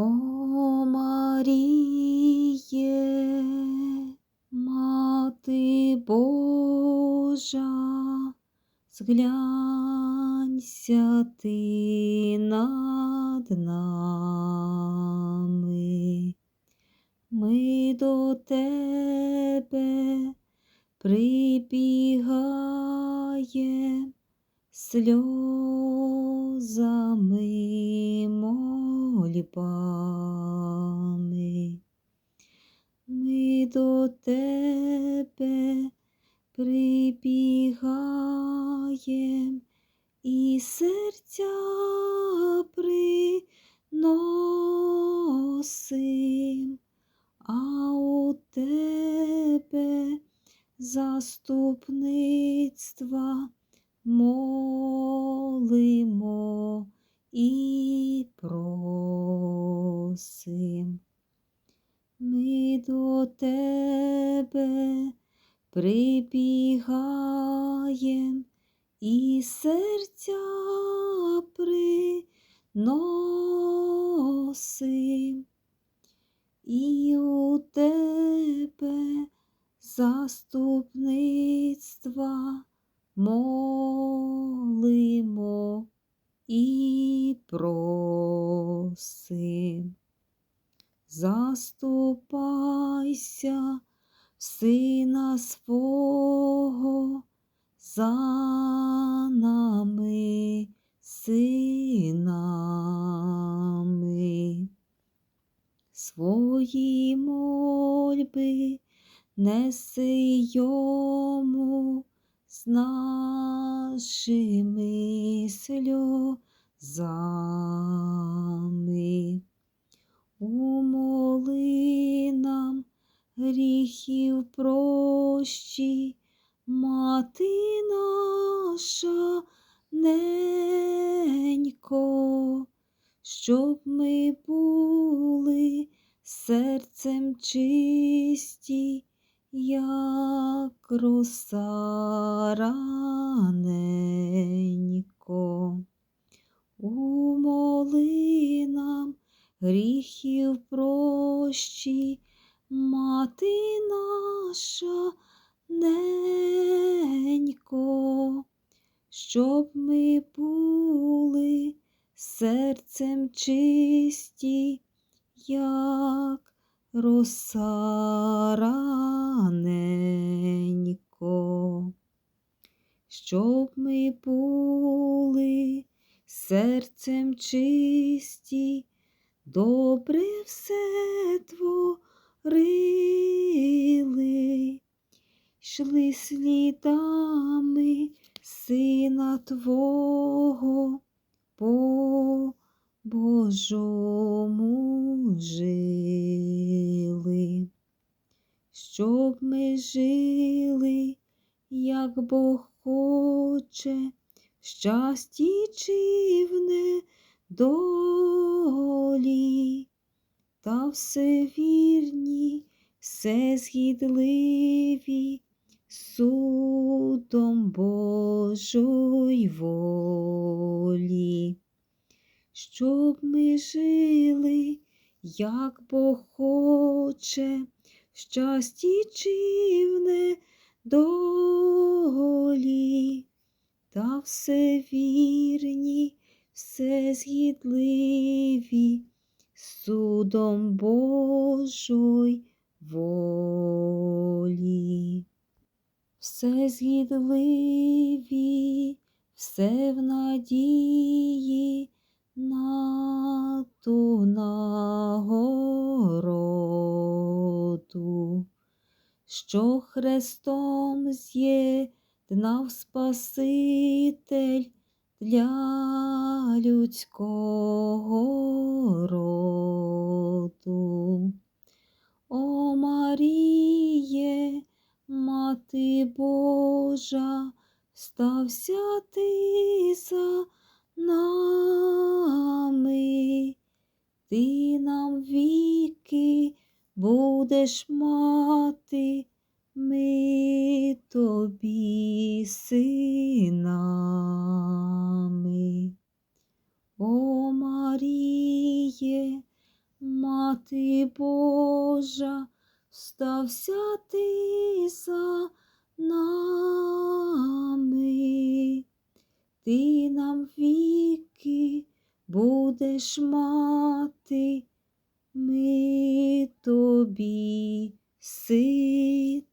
О Маріє, Мати Божа, зглянься ти над нами, ми до тебе прибігаєм сльозами мольбами. Ми до тебе прибігаєм і серця приносим, а у тебе заступництва молимо і просим. Ми до тебе прибігаєм і серця приносим, і у тебе заступництва молимо і просим. Заступайся сина свого за нами, синами. Свої мольби неси йому з нашими сльозами. Умоли нам гріхів прощі, мати наша ненько, щоб ми були серцем чисті, як роса раненько. Умоли нам гріхів прощі, мати наша ненько, щоб ми були серцем чисті, як роса раненько, щоб ми були серцем чисті, добре все творили, йшли слідами сина Твого по Божому жили, щоб ми жили, як Бог хоче, щасті чи в та все вірні, все згідливі судом Божої волі. Щоб ми жили, як Бог хоче, щасті в недолі, та все вірні, все згідливі, судом Божої волі. Все згідливі, все в надії на ту нагороду, що Христом з'єднав Спаситель для людського роду. О Маріє, Мати Божа, стався ти за нами, ти нам віки будеш мати, ми тобі синами. О Маріє, Мати Божа, стався ти за нами, ти нам віки будеш мати, ми тобі, синами.